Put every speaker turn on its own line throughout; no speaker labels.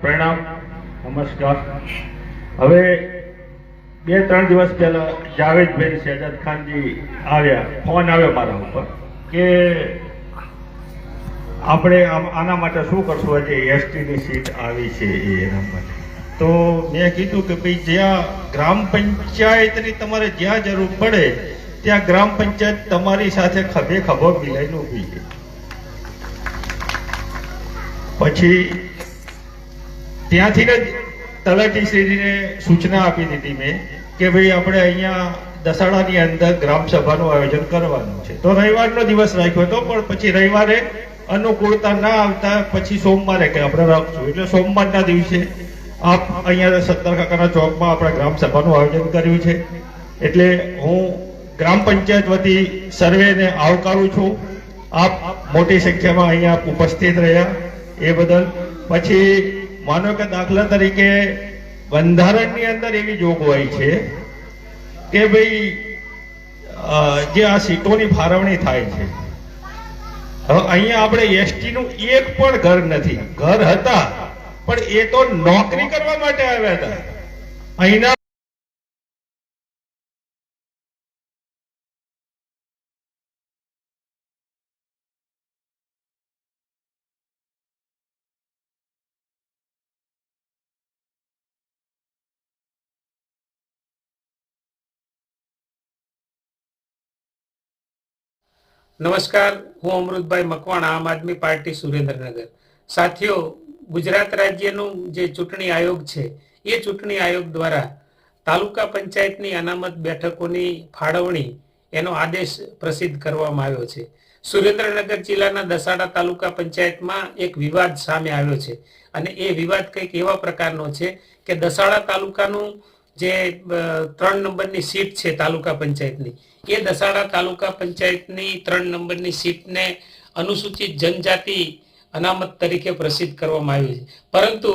પ્રણામ, નમસ્કાર. હવે બે, ત્રણ દિવસ પહેલા જાવેદભાઈ શહેજાદ ખાનજી આવ્યા, ફોન આવ્યો મારા ઉપર કે આપણે આના માટે શું કરશું? આજે એસટીની સીટ આવી છે એ એના માટે.
તો મેં કીધું કે ભાઈ, જ્યાં ગ્રામ પંચાયતની તમારે જ્યાં જરૂર પડે, ત્યાં ગ્રામ પંચાયત તમારી સાથે ખભે ખભો મિલાઈને ઊભી છે. પછી ત્યાંથી જ તલાટીશ્રીને સૂચના આપી દીધી મેં કે ભાઈ, આપણે અહીંયા દસાડાની અંદર ગ્રામ સભાનું આયોજન કરવાનું છે. તો રવિવારનો દિવસ રાખ્યો હતો, પણ પછી રવિવારે અનુકૂળતા ના આવતા પછી સોમવારે કે આપણે રાખશું. એટલે સોમવારના દિવસે આપ અહીંયા સત્તર કાકાના ચોકમાં આપણે ગ્રામ સભાનું આયોજન કર્યું છે. એટલે હું ગ્રામ પંચાયત વતી સર્વેને આવકારું છું. આપ મોટી સંખ્યામાં અહીંયા ઉપસ્થિત રહ્યા એ બદલ. પછી માનો કે દાખલા તરીકે બંધારણની અંદર એવી જોગવાઈ છે કે ભાઈ જે આ સીટોની ફાળવણી થાય છે. અહીંયા આપણે એસટી નું એક પણ ઘર નથી. ઘર હતા, પણ એ તો નોકરી કરવા માટે આવ્યા હતા. અહીંના
નમસ્કાર, હું અમૃતભાઈ મકવાણા, આમ આદમી પાર્ટી સુરેન્દ્રનગર. સાથીઓ, ગુજરાત રાજ્યનું જે ચૂંટણી આયોગ છે, એ ચૂંટણી આયોગ દ્વારા તાલુકા પંચાયતની અનામત બેઠકોની ફાળવણી એનો આદેશ પ્રસિદ્ધ કરવામાં આવ્યો છે. સુરેન્દ્રનગર જિલ્લાના દસાડા તાલુકા પંચાયતમાં એક વિવાદ સામે આવ્યો છે. અને એ વિવાદ કંઈક એવા પ્રકારનો છે કે દસાડા તાલુકાનું જે ત્રણ નંબરની સીટ છે તાલુકા પંચાયતની, એ દસાડા તાલુકા પંચાયતની ત્રણ નંબરની સીટને અનુસૂચિત જનજાતિ અનામત તરીકે પ્રસિદ્ધ કરવામાં આવી છે. પરંતુ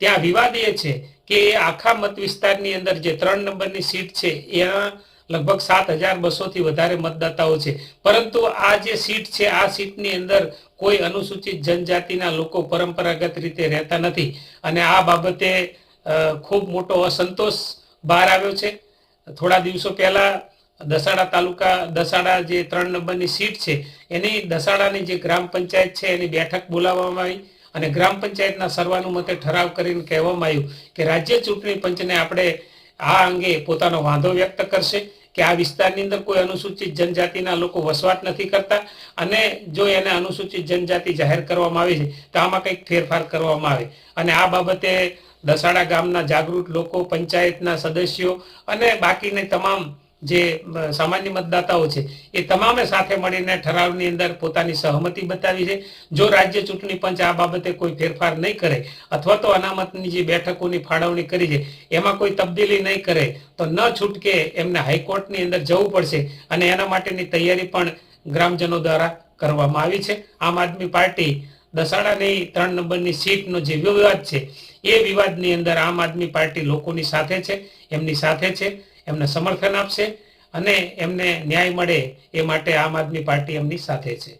ત્યાં વિવાદ એ છે કે આખા મત વિસ્તારની અંદર જે ત્રણ નંબરની સીટ છે, એના લગભગ સાત હજાર બસોથી વધારે મતદાતાઓ છે. પરંતુ આ જે સીટ છે, આ સીટની અંદર કોઈ અનુસૂચિત જનજાતિના લોકો પરંપરાગત રીતે રહેતા નથી. અને આ બાબતે ખૂબ મોટો અસંતોષ બહાર આવ્યો છે. થોડા દિવસો પહેલા દસાડા તાલુકા, દસાડા જે ત્રણ નંબરની સીટ છે, એની દસાડાની જે ગ્રામ પંચાયત છે, એની બેઠક બોલાવવામાં આવી અને ગ્રામ પંચાયતના સર્વાનુમતે ઠરાવ કરીને કહેવામાં આવ્યું કે રાજ્ય ચૂંટણી પંચને આપણે આ અંગે પોતાનો વાંધો વ્યક્ત કરશે. કે આ વિસ્તારની અંદર કોઈ અનુસૂચિત જનજાતિના લોકો વસવાટ નથી કરતા અને જો એને અનુસૂચિત જનજાતિ જાહેર કરવામાં આવે છે તો આમાં કંઈક ફેરફાર કરવામાં આવે. અને આ બાબતે દસાડા ગામના જાગૃત લોકો, પંચાયતના સદસ્યો અને બાકીની તમામ જે સામાન્ય મતદાતાઓ છે, એ તમામે સાથે મળીને ઠરાવની અંદર પોતાની સહમતિ બતાવી છે. જો રાજ્ય ચૂંટણી પંચ આ બાબતે કોઈ ફેરફાર નહીં કરે અથવા તો અનામતની જે બેઠકોની ફાળવણી કરી છે, એમાં કોઈ તબદીલી નહીં કરે, તો ન છૂટકે એમને હાઈકોર્ટની અંદર જવું પડશે અને એના માટેની તૈયારી પણ ગ્રામજનો દ્વારા કરવામાં આવી છે. આમ આદમી પાર્ટી દસાડાની ત્રણ નંબરની સીટનો જે વિવાદ છે, એ વિવાદની અંદર આમ આદમી પાર્ટી લોકોની સાથે છે, એમની સાથે છે. એમને સમર્થન આપશે અને એમને ન્યાય મળે એ માટે આમ આદમી પાર્ટી એમની સાથે છે.